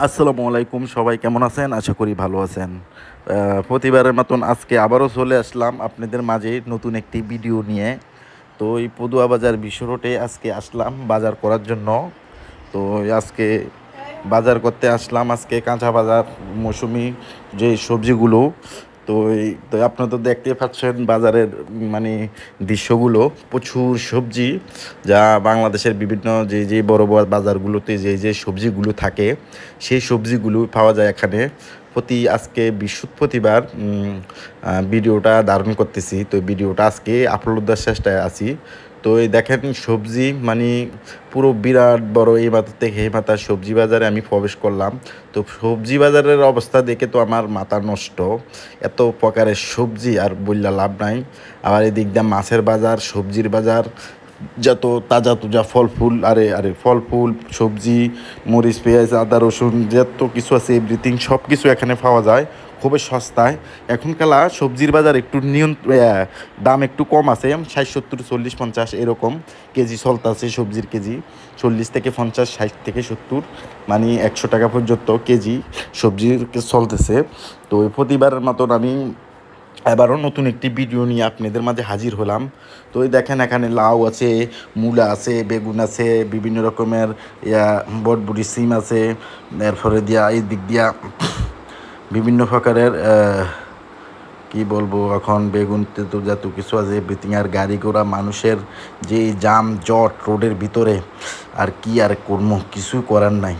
আসসালামু আলাইকুম, সবাই কেমন আছেন? আশা করি ভালো আছেন। প্রতিবারের মতন আজকে আবারও চলে আসলাম আপনাদের মাঝে নতুন একটি ভিডিও নিয়ে। তো এই পদুয়া বাজার বিশ্ব রোডে আজকে আসলাম বাজার করার জন্য। তো আজকে বাজার করতে আসলাম, আজকে কাঁচা বাজার, মৌসুমি যে সবজিগুলো তো এই, তো আপনারা তো দেখতে পাচ্ছেন বাজারের মানে দৃশ্যগুলো। প্রচুর সবজি, যা বাংলাদেশের বিভিন্ন যে যে বড় বড় বাজারগুলোতে যে যে সবজিগুলো থাকে, সেই সবজিগুলো পাওয়া যায় এখানে। প্রতি আজকে বৃহস্পতিবার ভিডিওটা ধারণ করতেছি। তো ভিডিওটা আজকে আপলোড দেওয়ার চেষ্টায় আছি। তো এই দেখেন সবজি মানে পুরো বিরাট বড় এই মাথা থেকে এই মাথার সবজি বাজারে আমি প্রবেশ করলাম। তো সবজি বাজারের অবস্থা দেখে তো আমার মাথা নষ্ট। এত প্রকারের সবজি আর বললা লাভ নাই। আবার এদিক দিয়ে মাছের বাজার, সবজির বাজার, যত তাজা তুজা ফল ফুল আরে আরে ফল ফুল সবজি, মরিচ, পেঁয়াজ, আদা, রসুন, যত কিছু আছে এভরিথিং সব কিছু এখানে পাওয়া যায়। খুবই সস্তায়। এখনকালা সবজির বাজার একটু নিয়ন্ত্র দাম একটু কম আছে। ষাট, সত্তর, চল্লিশ, পঞ্চাশ এরকম কেজি চলতেছে সবজির কেজি। চল্লিশ থেকে পঞ্চাশ, ষাট থেকে সত্তর মানে একশো টাকা পর্যন্ত কেজি সবজির চলতেছে। তো প্রতিবারের মতন আমি এবারও নতুন একটি ভিডিও নিয়ে আপনাদের মাঝে হাজির হলাম। তো এই দেখেন এখানে লাউ আছে, মূলা আছে, বেগুন আছে, বিভিন্ন রকমের, ইয়া বটবুটি সিম আছে। এরপরে দিয়া এই দিক দিয়া বিভিন্ন প্রকারের কি বলব, এখন বেগুন তো যত কিছু আছে এভরিথিং আর গাড়ি ঘোড়া, মানুষের যে জাম, জট রোডের ভিতরে, আর কি আর কর্ম কিছু করার নাই।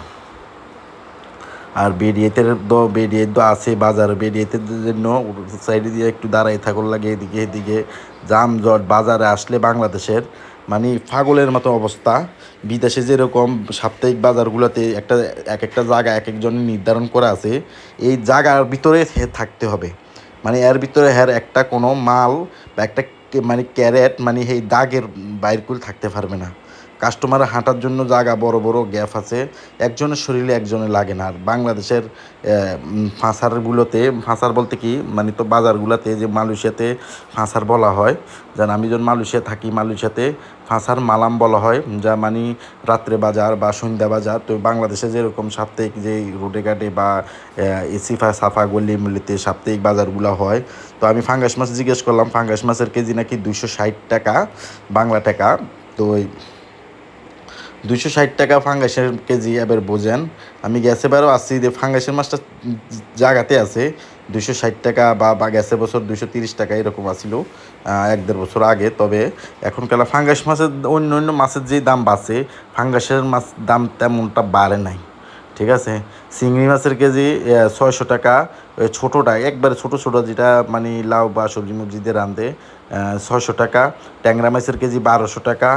আর বেরিয়েতে তো, বেরিয়ে তো আছে বাজার, বেরিয়েতে জন্য সাইডে দিয়ে একটু দাঁড়াই থাকুন লাগে, এদিকে এদিকে, জাম, জট বাজারে আসলে বাংলাদেশের মানে ফাগলের মতো অবস্থা। বিদেশে যেরকম সাপ্তাহিক বাজারগুলোতে একটা এক একটা জায়গা এক একজনের নির্ধারণ করা আছে, এই জায়গার ভিতরে থাকতে হবে। মানে এর ভিতরে হ্যার একটা কোনো মাল বা একটা মানে ক্যারেট মানে এই দাগের বাইরকুল থাকতে পারবে না। কাস্টমার হাঁটার জন্য জায়গা বড় বড় গ্যাপ আছে। একজনের শরীরে একজনের লাগে না। আর বাংলাদেশের ফাঁসারগুলোতে, ফাঁসার বলতে কি? মানে তো বাজারগুলোতে, যে মালয়েশিয়াতে ফাঁসার বলা হয়। যেন আমি যখন মালয়েশিয়া থাকি, মালয়েশিয়াতে ফাঁসার মালাম বলা হয়। যা মানে রাত্রে বাজার বা সন্ধ্যা বাজার। তো বাংলাদেশে যেরকম সাপ্তাহিক যে রোডে ঘাটে বা এসিফা সাফা গলি মুলিতে সাপ্তাহিক বাজারগুলো হয়। তো আমি ফাঙ্গাস মাছ জিজ্ঞেস করলাম, ফাঙ্গাস মাছের কেজি নাকি দুশো ষাট টাকা, বাংলা টাকা। তো ওই দুইশো ষাট টাকা ফাঙ্গাসের কেজি এবার বোঝেন। আমি গ্যাসে বারও আসছি যে ফাঙ্গাসের মাছটা জায়গাতে আছে। দুইশো ষাট টাকা বা বা গ্যাসের বছর দুইশো তিরিশ টাকা এরকম আসিল এক দেড় বছর আগে। তবে এখনকার ফাঙ্গাস মাছের অন্য অন্য মাছের যে দাম বাড়ছে, ফাঙ্গাসের মাছ দাম তেমনটা বাড়ে নাই। ঠিক আছে? চিংড়ি মাছের কেজি ছয়শো টাকা ছোটোটা, একবারে ছোটো ছোটো যেটা মানে লাউ বা সবজি মবজি দিয়ে রাঁধে ছয়শো টাকা। ট্যাংরা মাছের কেজি বারোশো টাকা।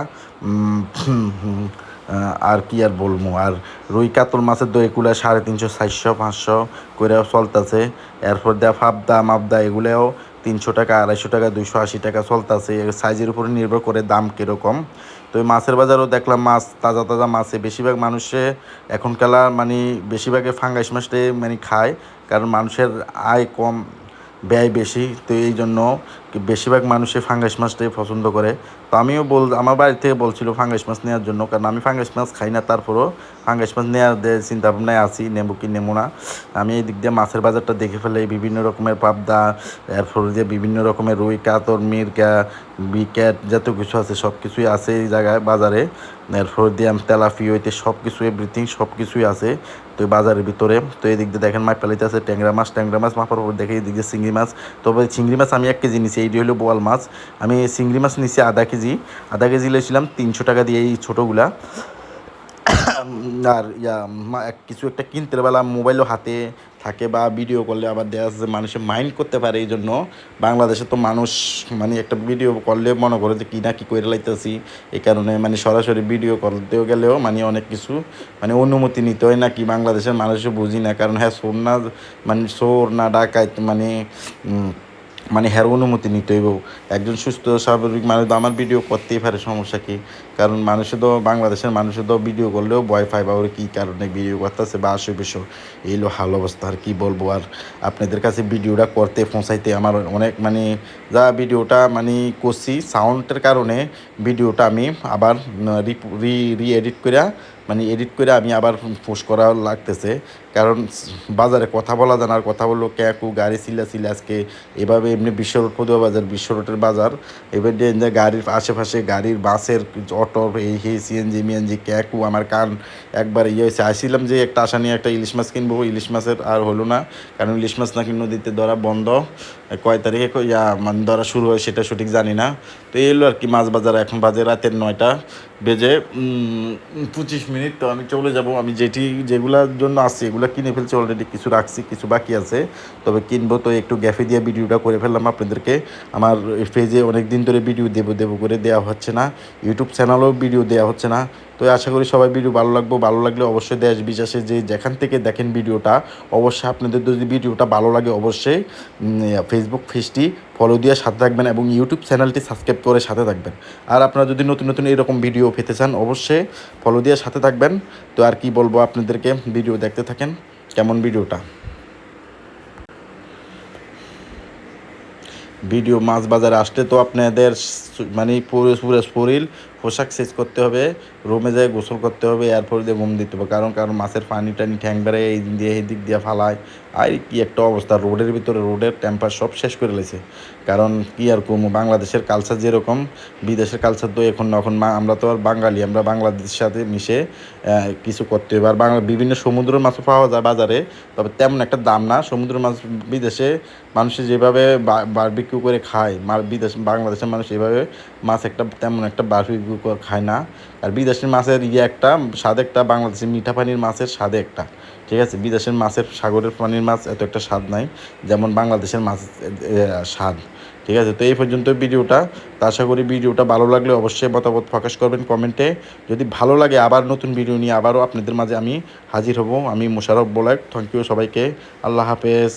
আর কি আর বলব? আর রুই কাতল মাছের দই এগুলো সাড়ে তিনশো, চারশো, পাঁচশো করেও চলতেছে। এরপর দেয়া ফাবদা, মাবদা এগুলোও তিনশো টাকা, আড়াইশো টাকা, দুইশো আশি টাকা চলতেছে। সাইজের উপরে নির্ভর করে দাম কীরকম। তো এই মাছের বাজারও দেখলাম মাছ, তাজা তাজা মাছে। বেশিরভাগ মানুষে এখনকালা মানে বেশিরভাগে ফাঙ্গাস মাছটাই মানে খায়। কারণ মানুষের আয় কম ব্যয় বেশি, তো এই জন্য বেশিরভাগ মানুষে ফাঙ্গাস মাছটাই পছন্দ করে। তো আমিও বল, আমার বাড়ি থেকে বলছিল ফাঙ্গাস মাছ নেওয়ার জন্য, কারণ আমি ফাঙ্গাস মাছ খাই না, তারপরও ফাঙ্গাস মাছ নেওয়ার চিন্তা ভাবনায় আছি, নেব কি নেব না। আমি এই দিক দিয়ে মাছের বাজারটা দেখে ফেলে বিভিন্ন রকমের পাবদা, এরপর দিয়ে বিভিন্ন রকমের রুই, কাতর মিরকা বিক্যাট যত কিছু আছে সব কিছুই আছে এই জায়গায় বাজারে। দিয়ে তেলাফি হইতে সব কিছু এভরিথিং সব কিছুই আছে। তো বাজারের ভিতরে, তো এই দিক দিয়ে দেখেন মাছ পালিতে আছে, ট্যাংরা মাছ ট্যাংরা মাছ মাপার উপর দেখে এই দিক দিয়ে চিংড়ি মাছ। তবে চিংড়ি মাছ আমি এক কেজি নিছি, এইটি হলো বোয়াল মাছ। আমি চিংড়ি মাছ নিছি আধা কেজি। আধা কেজি লেছিলাম তিনশো টাকা দিয়ে এই ছোটোগুলা। আর ইয়া কিছু একটা কিনতে বেলা মোবাইলও হাতে থাকে বা ভিডিও করলে আবার দেখা যাচ্ছে যে মানুষে মাইন্ড করতে পারে এই জন্য। বাংলাদেশে তো মানুষ মানে একটা ভিডিও করলে মনে করে যে কী না কী করে লাইতেছি। এই কারণে মানে সরাসরি ভিডিও করতেও গেলেও মানে অনেক কিছু মানে অনুমতি নিতে হয় না কি বাংলাদেশের মানুষও বুঝি না। কারণ হ্যাঁ সোর না মানে সোর না ডাকায় মানে মানে হ্যার অনুমতি নিতে হইব। একজন সুস্থ, স্বাভাবিক মানুষ আমার ভিডিও করতেই পারে, সমস্যা কি? কারণ মানুষে তো বাংলাদেশের মানুষে তো ভিডিও করলেও পায় বা ওরা কী কারণে ভিডিও করতেছে বা আসে বেশো এই হলো অবস্থা, আর কী বলব? আর আপনাদের কাছে ভিডিওটা করতে, পৌঁছাইতে আমার অনেক মানে যা ভিডিওটা মানে করছি সাউন্ডের কারণে ভিডিওটা আমি আবার রি রি এডিট করে মানে এডিট করে আমি আবার পোস্ট করা লাগতেছে। কারণ বাজারে কথা বলা জানার কথা বলল ক্যাকু গাড়ি সিলা সিলা আজকে। এভাবে এমনি বিশ্ব রোড বাজার। বিশ্ব রোডের বাজার এবার গাড়ির আশেপাশে গাড়ির বাসের অটো এই হে সিএনজি মিএনজি ক্যাকু আমার কান একবার ইয়ে হয়েছে। আসছিলাম যে একটা আশা নিয়ে একটা ইলিশ মাছ কিনবো, ইলিশ মাছের আর হলো না। কারণ ইলিশ মাছ নাকি নদীতে ধরা বন্ধ। কয় তারিখে ইয়া মানে ধরা শুরু হয় সেটা সঠিক জানি না। তো এই হলো আর কি মাছ বাজার, এখন বাজে রাতের নয়টা বেজে পঁচিশ মিনিট। তো আমি চলে যাব, আমি যেটি, যেগুলোর জন্য আসছি এগুলো কিনে ফেলছি অলরেডি কিছু রাখছি, কিছু বাকি আছে। তবে কিনবো তো একটু গ্যাফে দিয়ে ভিডিওটা করে ফেললাম আপনাদেরকে। আমার পেজে অনেক দিন ধরে ভিডিও দেবো দেবো করে দেওয়া হচ্ছে না। ইউটিউব চ্যানেলেও ভিডিও দেওয়া হচ্ছে না। তো আশা করি সবাই ভিডিও ভালো লাগবে। ভালো লাগলে অবশ্যই দেশ বিদেশে যে যেখান থেকে দেখেন ভিডিওটা, অবশ্যই আপনাদের যদি ভিডিওটা ভালো লাগে অবশ্যই ফেসবুক পেজটি ফলো দিয়ে সাথে থাকবেন এবং ইউটিউব চ্যানেলটি সাবস্ক্রাইব করে সাথে থাকবেন। আর আপনারা যদি নতুন নতুন এরকম ভিডিও পেতে চান অবশ্যই ফলো দিয়ে সাথে থাকবেন। তো আর কি বলব আপনাদেরকে, ভিডিও দেখতে থাকেন কেমন ভিডিওটা। ভিডিও মাছ বাজারে আসলে তো আপনাদের মানে পুরো পুরো শরীর পোশাক সেচ করতে হবে রুমে যেয়ে গোসল করতে হবে এরপর দিয়ে ঘুম দিতে হবে। কারণ কারণ মাছের পানি টানি ঠ্যাং বেড়ে এই দিক দিয়ে এই দিক দিয়ে ফালায়। আর কি একটা অবস্থা, রোডের ভিতরে রোডের টেম্পার সব শেষ করে লেছে কারণ, কি আর কম, বাংলাদেশের কালচার যেরকম, বিদেশের কালচার তো এখন এখন আমরা তো আর বাঙালি, আমরা বাংলাদেশের সাথে মিশে কিছু করতে হবে। আর বাংলা, বিভিন্ন সমুদ্র মাছও পাওয়া যায় বাজারে, তবে তেমন একটা দাম না। সমুদ্র মাছ বিদেশে মানুষে যেভাবে বারবিকিউ করে খায় বিদেশ, বাংলাদেশের মানুষ এভাবে মাছ একটা, তেমন একটা বারবিকিউ খায় না। আর বিদেশের মাছের ইয়ে একটা, স্বাদ একটা বাংলাদেশের মিঠা পানির মাছের স্বাদে একটা। ঠিক আছে? বিদেশের মাছের, সাগরের পানির মাছ এত একটা স্বাদ নাই, যেমন বাংলাদেশের মাছ স্বাদ। ঠিক আছে? তো এই পর্যন্ত ভিডিওটা। তো আশা করি ভিডিওটা ভালো লাগলে অবশ্যই মতামত প্রকাশ করবেন কমেন্টে। যদি ভালো লাগে আবার নতুন ভিডিও নিয়ে আবারও আপনাদের মাঝে আমি হাজির হব। আমি মোশারফ বোলাক। থ্যাংক ইউ সবাইকে। আল্লাহ হাফেজ।